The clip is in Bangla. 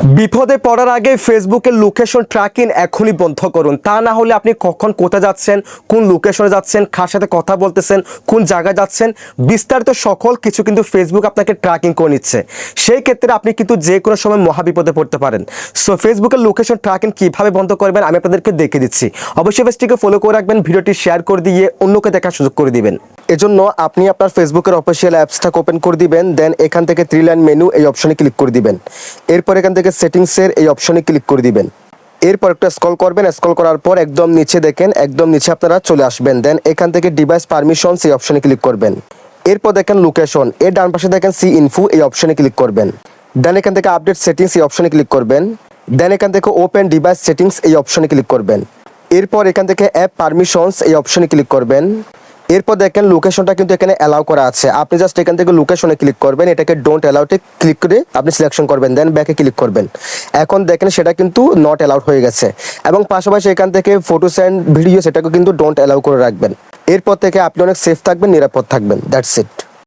বিপদে পড়ার আগে ফেসবুকের লোকেশন ট্র্যাকিং এখনই বন্ধ করুন। তা না হলে আপনি কখন কোথায় যাচ্ছেন, কোন লোকেশনে যাচ্ছেন, কার সাথে কথা বলতেছেন, কোন জায়গায় যাচ্ছেন, বিস্তারিত সকল কিছু কিন্তু ফেসবুক আপনাকে ট্র্যাকিং করে নিচ্ছে। সেই ক্ষেত্রে আপনি কিন্তু যে কোনো সময় মহাবিপদে পড়তে পারেন। সো ফেসবুকের লোকেশন ট্র্যাকিং কীভাবে বন্ধ করবেন আমি আপনাদেরকে দেখে দিচ্ছি। অবশ্যই পেজটিকে ফলো করে রাখবেন, ভিডিওটি শেয়ার করে দিয়ে অন্যকে দেখার সুযোগ করে দিবেন। এজন্য আপনি আপনার ফেসবুকের অফিসিয়াল অ্যাপসটা ওপেন করে দিবেন দেন এখান থেকে থ্রি লাইন মেনু এই অপশনে ক্লিক করে দিবেন। এরপর এখান থেকে সেটিংসের এই অপশনে ক্লিক করে দিবেন। এরপর একটা স্ক্রল করবেন স্ক্রল করার পর একদম নিচে দেখেন, একদম নিচে আপনারা চলে আসবেন দেন এখান থেকে ডিভাইস পারমিশনস এই অপশনে ক্লিক করবেন। এরপর দেখেন লোকেশন এর ডান পাশে দেখেন সি ইনফু এই অপশনে ক্লিক করবেন। দেন এখান থেকে আপডেট সেটিংস এই অপশনে ক্লিক করবেন। দেন এখান থেকে ওপেন ডিভাইস সেটিংস এই অপশনে ক্লিক করবেন। এরপর এখান থেকে অ্যাপ পারমিশনস এই অপশনে ক্লিক করবেন। এরপর দেখেন লোকেশনটা কিন্তু এখানে অ্যালাউ করা আছে। আপনি জাস্ট এখান থেকে লোকেশনে ক্লিক করবেন, এটাকে ডোন্ট অ্যালাউটে ক্লিক করে আপনি সিলেকশন করবেন দেন ব্যাকে ক্লিক করবেন। এখন দেখেন সেটা কিন্তু নট অ্যালাউড হয়ে গেছে। এবং পাশাপাশি এখান থেকে ফটোস অ্যান্ড ভিডিও সেটাকে কিন্তু ডোন্ট অ্যালাউ করে রাখবেন। এরপর থেকে আপনি অনেক সেফ থাকবেন, নিরাপদ থাকবেন। That's it